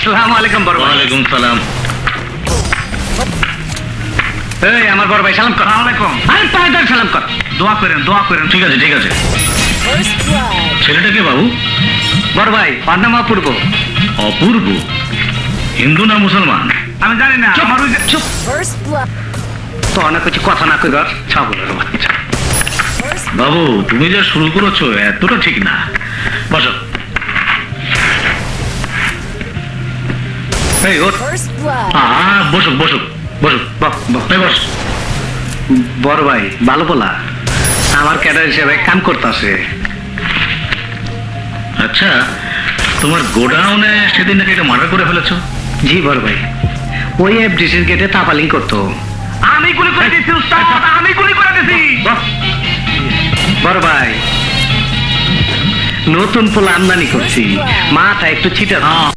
আসসালামু আলাইকুম বড় ভাই। ওয়ালাইকুম সালাম। এই আমার বড় ভাই সালাম কর। আলাইকুম। আরে পায়ে ধরে সালাম কর। দোয়া করেন দোয়া করেন। ঠিক আছে ঠিক আছে। ছেলেটা কে বাবু? বড় ভাই ওর নাম অপূর্ব। অপূর্ব? হিন্দু না মুসলমান? আমি জানি না আমার ওই চুপ। তো অনেক কিছু কথা না কই ঘর ছাগলের বাচ্চা বাবু তুমি যা শুরু করেছ এতটা ঠিক না। বসো। এই First blood. আ বসুক বসুক বসুক বস। বড় ভাই ভালো বলা। আমার ক্যাডার হিসেবে কাম করতেছে। আচ্ছা তোমার গোডাউনে সেদিন নাকি এটা মার্ডার করে ফেলেছো? জি বড় ভাই। ওই এফডিসির গেটে তাপালিং করতো। আমি গুলি করে দিছি উস্তাদ! আমি গুলি করে দিছি বড় ভাই নতুন পোলা আমদানি করছি। মাথা একটু ছিটা